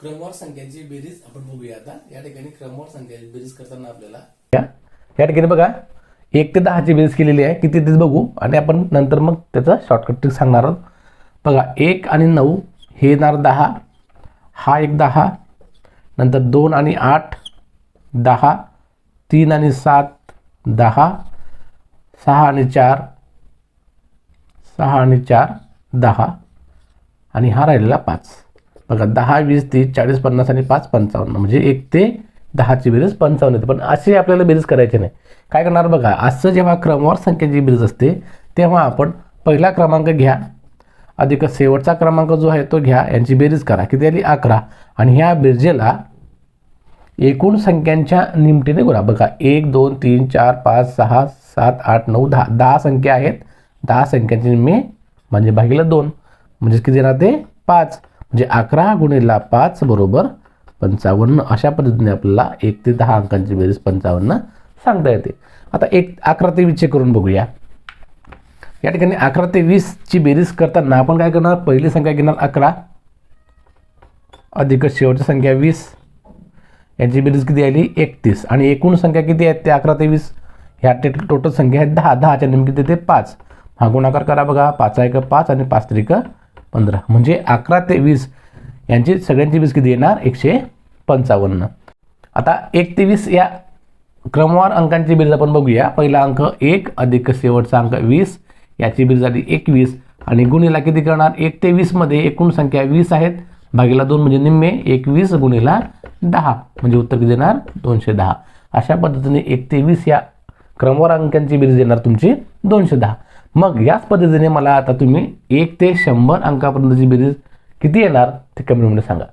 क्रमवार संख्यांची बेरीज आपण बघूया आता. या ठिकाणी क्रमवार संख्यांची बेरीज करताना आपल्याला या. या ठिकाणी बघा एक ते दहाची बेरीज केलेली आहे. किती तेच बघू आणि आपण नंतर मग त्याचा शॉर्टकट ट्रिक सांगणार आहोत. बघा एक आणि नऊ हे येणार दहा हा एक दहा नंतर दोन आणि आठ दहा तीन आणि सात दहा सहा आणि चार सहा आणि चार दहा आणि हा राहिलेला पाच. बघा दहा वीस तीस चाळीस पन्नास आणि पाच पंचावन्न म्हणजे एक ते दहाची बेरीज पंचावन्न येते. पण असे आपल्याला बेरीज करायचे नाही. काय करणार बघा असं जेव्हा क्रमवार संख्येची बेरीज असते तेव्हा आपण पहिला क्रमांक घ्या. अधिक शेवटचा क्रमांक जो आहे तो घ्या. यांची बेरीज करा. किती आली? अकरा. आणि ह्या बेरजेला एकूण संख्यांच्या निमटीने गुणा. बघा एक दोन तीन चार पाच सहा सात आठ नऊ दहा. दहा संख्या आहेत. दहा संख्यांची निम्मे म्हणजे भागीला दोन. म्हणजे किती येणार ते? पाच. म्हणजे अकरा गुणिला पाच बरोबर पंचावन्न. अशा पद्धतीने आपल्याला एक ते दहा अंकांची बेरीज पंचावन्न सांगता येते. आता एक अकरा ते वीसचे करून बघूया. या ठिकाणी अकरा ते वीसची बेरीज करताना आपण काय करणार? पहिली संख्या घेणार अकरा. अधिक शेवटची संख्या वीस. यांची बेरीज किती आली? एकतीस. आणि एकूण संख्या किती आहेत? ते अकरा ते वीस. ह्या टे टोटल संख्या आहेत दहा. दहाच्या नेमकी ते पाच. हा गुणाकार करा बघा. पाच एक पाच आणि पाच त्रिक पंधरा. म्हणजे अकरा ते वीस. यांची सगळ्यांची वीज किती येणार? एकशे पंचावन्न. आता एक ते वीस या क्रमवार अंकांची बेरीज आपण बघूया. पहिला अंक एक अधिक शेवटचा अंक वीस. याची बेरीज झाली एकवीस. आणि गुणीला किती करणार? एक ते वीसमध्ये एकूण संख्या वीस आहेत. भागीला दोन म्हणजे निम्मे एकवीस गुणीला दहा. म्हणजे उत्तर किती देणार? दोनशे दहा. अशा पद्धतीने एक ते वीस या क्रमवार अंकांची बेरीज येणार तुमची दोनशे दहा. मग याच पद्धतीने मला आता तुम्ही एक ते शंभर अंकापर्यंतची बेरीज किती येणार ते कमेंटमध्ये सांगा.